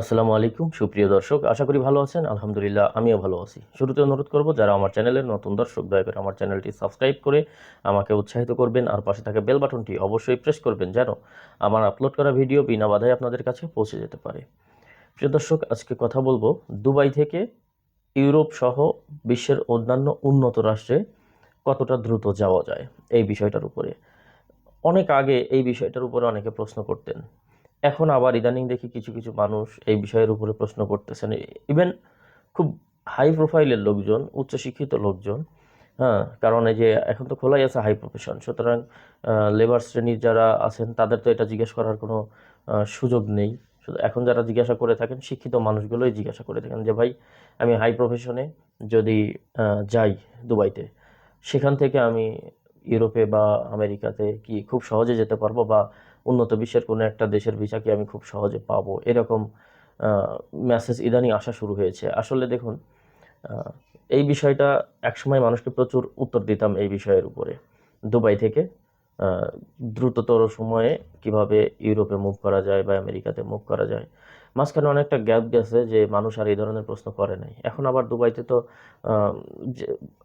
আসসালামু আলাইকুম, সুপ্রিয় দর্শক, আশা করি ভালো আছেন। আলহামদুলিল্লাহ, আমিও ভালো আছি। শুরুতে অনুরোধ করব, যারা আমার চ্যানেলের নতুন দর্শক, দয়া করে আমার চ্যানেলটি সাবস্ক্রাইব করে আমাকে উৎসাহিত করবেন আর পাশে থাকা বেল বাটনটি অবশ্যই প্রেস করবেন যেন আমার আপলোড করা ভিডিও বিনা বাধায় আপনাদের কাছে পৌঁছে যেতে পারে। প্রিয় দর্শক, আজকে কথা বলব দুবাই থেকে ইউরোপ সহ বিশ্বের অন্যান্য উন্নত রাষ্ট্রে কতটা দ্রুত যাওয়া যায় এই বিষয়টার উপরে। অনেক আগে এই বিষয়টার উপরে অনেকে প্রশ্ন করতেন। এখন আবার ইদানিং দেখি কিছু কিছু মানুষ এই বিষয়ের উপরে প্রশ্ন করতেছেন। ইভেন খুব হাই প্রোফাইলের লোকজন, উচ্চশিক্ষিত লোকজন হ্যাঁ কারণ এই যে এখন তো খোলাই আছে হাই প্রফেশন সুতরাং লেবার শ্রেণির যারা আছেন, তাদের তো এটা জিজ্ঞেস করার কোনো সুযোগ নেই। এখন যারা জিজ্ঞাসা করে থাকেন, শিক্ষিত মানুষগুলোই জিজ্ঞাসা করে থাকেন যে, ভাই, আমি হাই প্রফেশনে যদি যাই দুবাইতে, সেখান থেকে আমি ইউরোপে বা আমেরিকাতে কি খুব সহজে যেতে পারব বা উন্নত বিশ্বের কোনো একটা দেশের ভিসা কি আমি খুব সহজে পাবো? এরকম মেসেজ ইদানিং আসা শুরু হয়েছে। আসলে দেখুন এই বিষয়টা একসময় মানুষকে প্রচুর উত্তর দিতাম এই বিষয়ের উপরে। দুবাই থেকে দ্রুততর সময়ে কীভাবে ইউরোপে মুভ করা যায় বা আমেরিকাতে মুভ করা যায়। মাঝখানে অনেকটা গ্যাপ গেছে যে মানুষ আর এই ধরনের প্রশ্ন করে নাই। এখন আবার দুবাইতে তো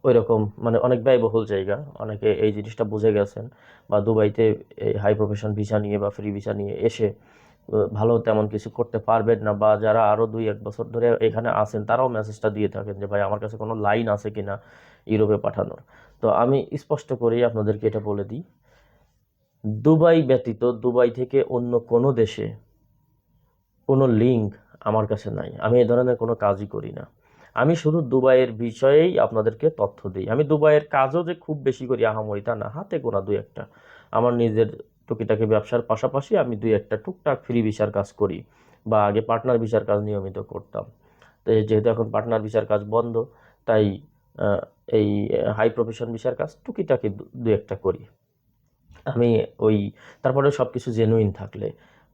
ওই রকম মানে অনেক ব্যয়বহুল জায়গা। অনেকে এই জিনিসটা বুঝে গেছেন বা দুবাইতে এই হাই প্রফেশন ভিসা নিয়ে বা ফ্রি ভিসা নিয়ে এসে ভালো তেমন কিছু করতে পারবেন না বা যারা আরও দুই এক বছর ধরে এখানে আছেন তারাও মেসেজটা দিয়ে থাকেন যে, ভাই, আমার কাছে কোনো লাইন আছে কিনা ইউরোপে পাঠানোর? তো আমি স্পষ্ট করেই আপনাদেরকে এটা বলে দিই দুবাই ব্যতীত দুবাই থেকে অন্য কোনো দেশে কোনো লিঙ্ক আমার কাছে নাই। আমি এ ধরনের কোনো কাজই করি না। আমি শুধু দুবাইয়ের বিষয়েই আপনাদেরকে তথ্য দিই। আমি দুবাইয়ের কাজও যে খুব বেশি করি আহামরি তা না, হাতে গোনা দুই একটা। আমার নিজের টুকিটাকি ব্যবসার পাশাপাশি আমি দুই একটা টুকটাক ফ্রি ভিসার কাজ করি বা আগে পার্টনার ভিসার কাজ নিয়মিত করতাম। তো যেহেতু এখন পার্টনার ভিসার কাজ বন্ধ, তাই এই হাই প্রফেশন ভিসার কাজ টুকিটাকি দু দু একটা করি। আমি ওই, তারপরে সব কিছু জেনুইন থাকলে।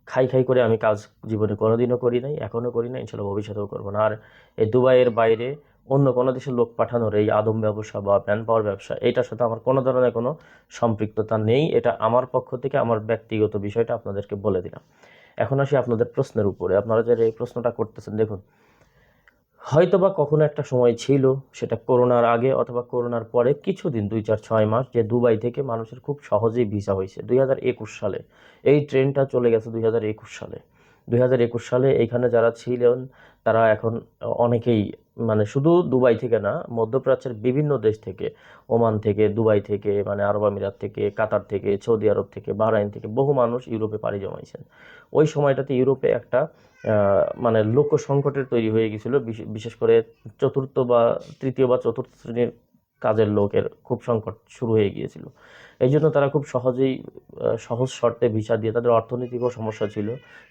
খাই খাই করে আমি কাজ জীবনে কোনোদিনও করি নাই, এখনও করি না, ইনশাল্লাহ ভবিষ্যতেও করব না। আর এই দুবাইয়ের বাইরে অন্য কোনো দেশের লোক পাঠানোর এই আদম ব্যবসা বা ম্যান পাওয়ার ব্যবসা, এটার সাথে আমার কোনো ধরনের কোনো সম্পৃক্ততা নেই। এটা আমার পক্ষ থেকে আমার ব্যক্তিগত বিষয়টা আপনাদেরকে বলে দিলাম। এখন আসি আপনাদের প্রশ্নের উপরে। আপনারা যারা এই প্রশ্নটা করতেছেন, দেখুন হয়তোবা কখনো একটা সময় ছিল, সেটা করোনার আগে অথবা করোনার পরে, কিছুদিন, দুই চার ছয় মাস, যে দুবাই থেকে মানুষের খুব সহজেই ভিসা হয়েছে, দুই হাজার একুশ সালে। এই ট্রেনটা চলে গেছে দুই হাজার একুশ সালে। দুই হাজার একুশ সালে এইখানে যারা ছিলেন, তারা এখন অনেকেই মানে শুধু দুবাই থেকে না, মধ্যপ্রাচ্যের বিভিন্ন দেশ থেকে, ওমান থেকে, দুবাই থেকে মানে আরব আমিরাত থেকে, কাতার থেকে, সৌদি আরব থেকে, বাহরাইন থেকে বহু মানুষ ইউরোপে পাড়ি জমাইছেন। ওই সময়টাতে ইউরোপে একটা মানে লোক সংকটের তৈরি হয়ে গেছিল বিশেষ করে চতুর্থ বা তৃতীয় বা চতুর্থ শ্রেণির কাজের লোকের খুব সংকট শুরু হয়ে গিয়েছিল। এই জন্য তারা খুব সহজেই সহজ শর্তে ভিসা দিয়ে, তাদের অর্থনৈতিকও সমস্যা ছিল,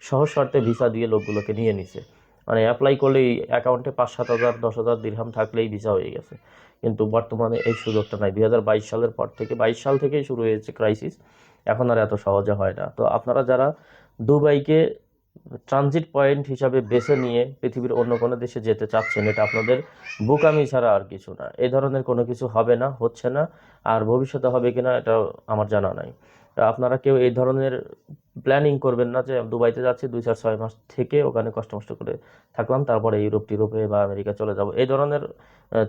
সহজ শর্তে ভিসা দিয়ে লোকগুলোকে নিয়ে নিছে। মানে অ্যাপ্লাই করলেই অ্যাকাউন্টে পাঁচ সাত হাজার, দশ হাজার দিরহাম থাকলেই ভিসা হয়ে গেছে। কিন্তু বর্তমানে এই সুযোগটা নাই। দুই হাজার বাইশ সালের পর থেকে, বাইশ সাল থেকেই শুরু হয়েছে ক্রাইসিস এখন আর এত সহজে হয় না। তো আপনারা যারা দুবাইকে ট্রানজিট পয়েন্ট হিসাবে বেছে নিয়ে পৃথিবীর অন্য কোনো দেশে যেতে চাচ্ছেন, এটা আপনাদের বোকামি ছাড়া আর কিছু না। এই ধরনের কোনো কিছু হবে না, হচ্ছে না, আর ভবিষ্যতে হবে কিনা এটা আমার জানা নাই। আপনারা কেউ এই ধরনের প্ল্যানিং করবেন না যে দুবাইতে যাচ্ছি, দুই চার ছয় মাস থেকে ওখানে কষ্ট মষ্ট করে থাকলাম, তারপরে ইউরোপ, টিউরোপে বা আমেরিকা চলে যাব। এই ধরনের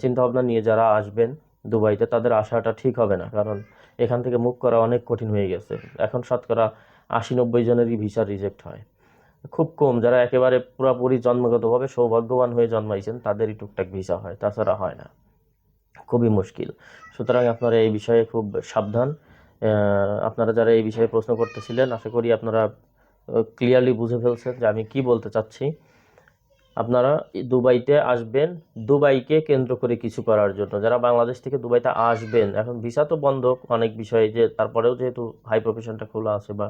চিন্তাভাবনা নিয়ে যারা আসবেন দুবাইতে, তাদের আসাটা ঠিক হবে না, কারণ এখান থেকে মুভ করা অনেক কঠিন হয়ে গেছে। এখন শতকরা আশি নব্বই জনেরই ভিসা রিজেক্ট হয়। খুব কম, যারা একেবারে পুরোপুরি জন্মগতভাবে সৌভাগ্যবান হয়ে জন্মাইছেন, তাদেরই টুকটাক ভিসা হয়, তাছাড়া হয় না। খুবই মুশকিল। সুতরাং আপনারা এই বিষয়ে খুব সাবধান। আপনারা যারা এই বিষয়ে প্রশ্ন করতেছিলেন, আশা করি আপনারা ক্লিয়ারলি বুঝে ফেলছেন যে আমি কি বলতে চাচ্ছি। আপনারা দুবাইতে আসবেন, দুবাইকে কেন্দ্র করে কিছু করার জন্য। যারা বাংলাদেশ থেকে দুবাইতে আসবেন, এখন ভিসা তো বন্ধ, অনেক বিষয়ে যে, তারপরেও যেহেতু হাই প্রফেশনটা খোলা আছে বা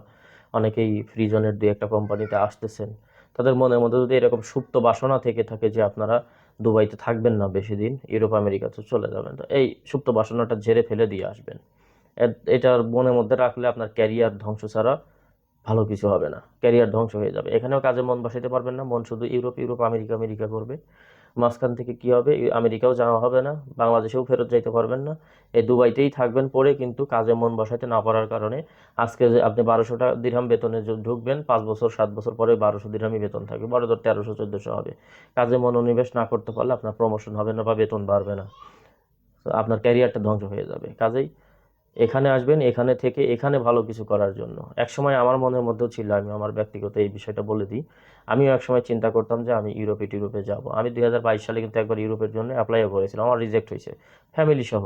অনেকেই ফ্রি জোনের দুই একটা কোম্পানিতে আসতেছেন। তাদের মনের মধ্যে যদি এরকম সুপ্ত বাসনা থেকে থাকে যে আপনারা দুবাইতে থাকবেন না বেশি দিন, ইউরোপ আমেরিকাতে চলে যাবেন। তো এই সুপ্ত বাসনাটা ঝেড়ে ফেলে দিয়ে আসবেন। এটার মনের মধ্যে রাখলে আপনার ক্যারিয়ার ধ্বংস ছাড়া ভালো কিছু হবে না। ক্যারিয়ার ধ্বংস হয়ে যাবে। এখানেও কাজে মন বসাইতে পারবেন না। মন শুধু ইউরোপ ইউরোপ, আমেরিকা আমেরিকা করবে। মাঝখান থেকে কি হবে? আমেরিকাও যাওয়া হবে না, বাংলাদেশেও ফেরত যাইতে পারবেন না। এই দুবাইতেই থাকবেন পরে কিন্তু কাজে মন বসাইতে না পারার কারণে আজকে যে আপনি বারোশো টাকা দিরহাম বেতনে ঢুকবেন, পাঁচ বছর, সাত বছর পরে বারোশো দিরহামই বেতন থাকবে। বড় ধর তেরোশো, চোদ্দোশো হবে। কাজে মনোনিবেশ না করতে পারলে আপনার প্রমোশন হবে না বা বেতন বাড়বে না। আপনার ক্যারিয়ারটা ধ্বংস হয়ে যাবে। কাজেই এখানে আসবেন, এখানে থেকে এখানে ভালো কিছু করার জন্য। একসময় আমার মনের মধ্যেও ছিল, আমি আমার ব্যক্তিগত এই বিষয়টা বলে দিই। আমিও একসময় চিন্তা করতাম যে আমি ইউরোপে টিউরোপে যাব। আমি দু দুই সালে কিন্তু একবার ইউরোপের জন্য অ্যাপ্লাইও করেছিলাম। আমার রিজেক্ট হয়েছে। ফ্যামিলি সহ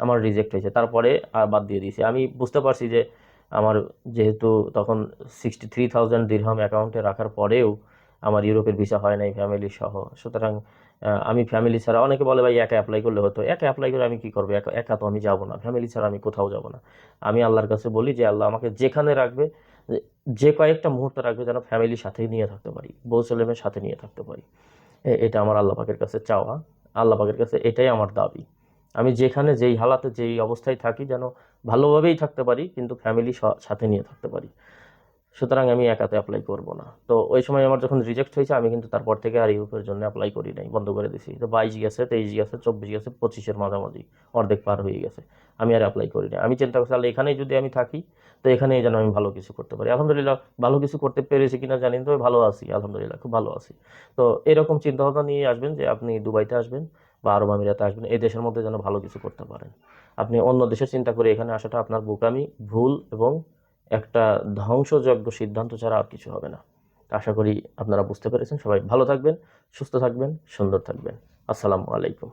আমার রিজেক্ট হয়েছে। তারপরে আর বাদ দিয়ে দিয়েছি। আমি বুঝতে পারছি যে আমার যেহেতু তখন সিক্সটি থ্রি থাউজেন্ড দিরহাম অ্যাকাউন্টে রাখার পরেও আমার ইউরোপের ভিসা হয় নাই ফ্যামিলি সহ। সুতরাং আমি ফ্যামিলি ছাড়া, অনেকে বলে, ভাই একা অ্যাপ্লাই করলে হতো। একা অ্যাপ্লাই করে আমি কি করব? একা একা তো আমি যাব না। ফ্যামিলি ছাড়া আমি কোথাও যাব না। আমি আল্লাহর কাছে বলি যে, আল্লাহ আমাকে যেখানে রাখবে, যে- কয়েকটা মুহূর্ত রাখবে যেন ফ্যামিলির সাথেই নিয়ে থাকতে পারি, বউ ছেলেমেয়ের সাথে নিয়ে থাকতে পারি। এটা আমার আল্লাহ পাকের কাছে চাওয়া। আল্লাহ পাকের কাছে এটাই আমার দাবি। আমি যেখানে, যেই হালাতে, যেই অবস্থায় থাকি যেন ভালোভাবেই থাকতে পারি, কিন্তু ফ্যামিলি সাথে নিয়ে থাকতে পারি। সুতরাং আমি একাতে অ্যাপ্লাই করব না। তো ওই সময় আমার যখন রিজেক্ট হয়েছে, আমি কিন্তু তারপর থেকে আর ইউরোপের জন্য অ্যাপ্লাই করি নাই, বন্ধ করে দিছি। তো বাইশ গেছে তেইশ গেছে চব্বিশ গেছে পঁচিশের মাঝামাঝি অর্ধেক পার হয়ে গেছে। আমি আর অ্যাপ্লাই করি না আমি চিন্তা করছি, তাহলে এখানেই যদি আমি থাকি, তো এখানেই যেন আমি ভালো কিছু করতে পারি। আলহামদুলিল্লাহ, ভালো কিছু করতে পেরেছি কিনা জানি তবে ভালো আছি, আলহামদুলিল্লাহ, খুব ভালো আছি। তো এরকম চিন্তাভাবনা নিয়ে আসবেন যে আপনি দুবাইতে আসবেন বা আরব আমিরাতে আসবেন, এই দেশের মধ্যে যেন ভালো কিছু করতে পারেন। আপনি অন্য দেশের চিন্তা করে এখানে আসাটা আপনার বোকামি, ভুল এবং একটা ধ্বংসযোগ্য সিদ্ধান্ত ছাড়া আর কিছু হবে না। আশা করি আপনারা বুঝতে পেরেছেন। সবাই ভালো থাকবেন, সুস্থ থাকবেন, সুন্দর থাকবেন। আসসালামু আলাইকুম।